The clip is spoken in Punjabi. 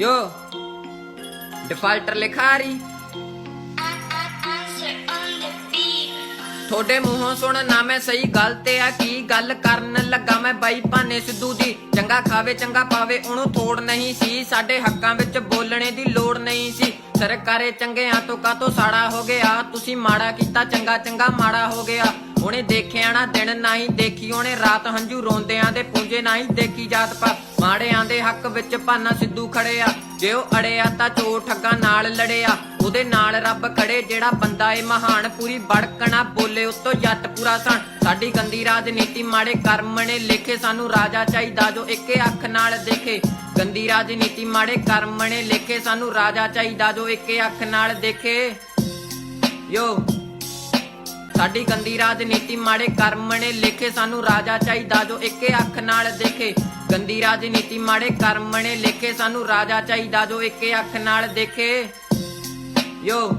ਯੋ ਡਿਫਾਲਟਰ ਲਿਖਾ ਤੁਹਾਡੇ ਮੂੰਹੋਂ ਸੁਣ ਨਾ ਮੈਂ ਸਹੀ ਗੱਲ ਤੇ ਆ, ਕੀ ਗੱਲ ਕਰਨ ਲੱਗਾ ਮੈਂ ਬਾਈ ਭਾਨੇ ਸਿੱਧੂ ਦੀ। ਚੰਗਾ ਖਾਵੇ, ਚੰਗਾ ਪਾਵੇ, ਉਹਨੂੰ ਥੋੜ ਨਹੀਂ ਸੀ। ਸਾਡੇ ਹੱਕਾਂ ਵਿੱਚ ਬੋਲਣੇ ਦੀ ਲੋੜ ਨਹੀਂ ਸੀ। ਸਰਕਾਰੇ ਚੰਗਿਆਂ ਤੋਂ ਕਾਤੋਂ ਸਾੜਾ ਹੋ ਗਿਆ? ਤੁਸੀਂ ਮਾੜਾ ਕੀਤਾ, ਚੰਗਾ ਚੰਗਾ ਮਾੜਾ ਹੋ ਗਿਆ। ਉਹਨੇ ਦੇਖਿਆ ਨਾ, ਦਿਨ ਨਹੀਂ ਦੇਖੀ। ਉਹਨੇ ਰਾਤ ਹੰਝੂ ਰੋਂਦਿਆਂ ਦੇ ਪੁੰਜੇ ਨਹੀਂ ਦੇਖੀ ਜਾਤ ਪਾ। ਮਾੜਿਆਂ ਦੇ ਹੱਕ ਵਿੱਚ ਭਾਨਾ ਸਿੱਧੂ ਖੜਿਆ। ਜੇ ਉਹ ਅੜਿਆ ਤਾਂ ਚੋ ਠੱਗਾ ਨਾਲ ਲੜਿਆ। ਉਹਦੇ ਨਾਲ ਰੱਬ ਖੜੇ ਜਿਹੜਾ ਬੰਦਾ ਏ ਮਹਾਨ। ਪੂਰੀ ਬੜਕਣਾ ਬੋਲੇ ਉਤੋਂ ਜੱਟ ਪੂਰਾ ਸਣ। ਸਾਡੀ ਗੰਦੀ ਰਾਜਨੀਤੀ ਮਾੜੇ ਕਰਮ ਨੇ ਲਿਖੇ। ਸਾਨੂੰ ਰਾਜਾ ਚਾਹੀਦਾ ਜੋ ਇੱਕੇ ਅੱਖ ਨਾਲ ਦੇਖੇ। ਗੰਦੀ ਰਾਜਨੀਤੀ ਮਾੜੇ ਕਰਮ ਨੇ ਲਿਖੇ। ਸਾਨੂੰ ਰਾਜਾ ਚਾਹੀਦਾ ਜੋ ਇੱਕੇ ਅੱਖ ਨਾਲ ਦੇਖੇ। ਯੋ, ਸਾਡੀ ਗੰਦੀ ਰਾਜਨੀਤੀ ਮਾੜੇ ਕਰਮ ਨੇ ਲਿਖੇ। ਸਾਨੂੰ ਰਾਜਾ ਚਾਹੀਦਾ ਜੋ ਇੱਕੇ ਅੱਖ ਨਾਲ ਦੇਖੇ। ਗੰਦੀ ਰਾਜਨੀਤੀ ਮਾੜੇ ਕਰਮ ਨੇ ਲਿਖੇ, ਸਾਨੂੰ ਰਾਜਾ ਚਾਹੀਦਾ ਜੋ ਇੱਕ ਅੱਖ ਨਾਲ ਦੇਖੇ। ਯੋ।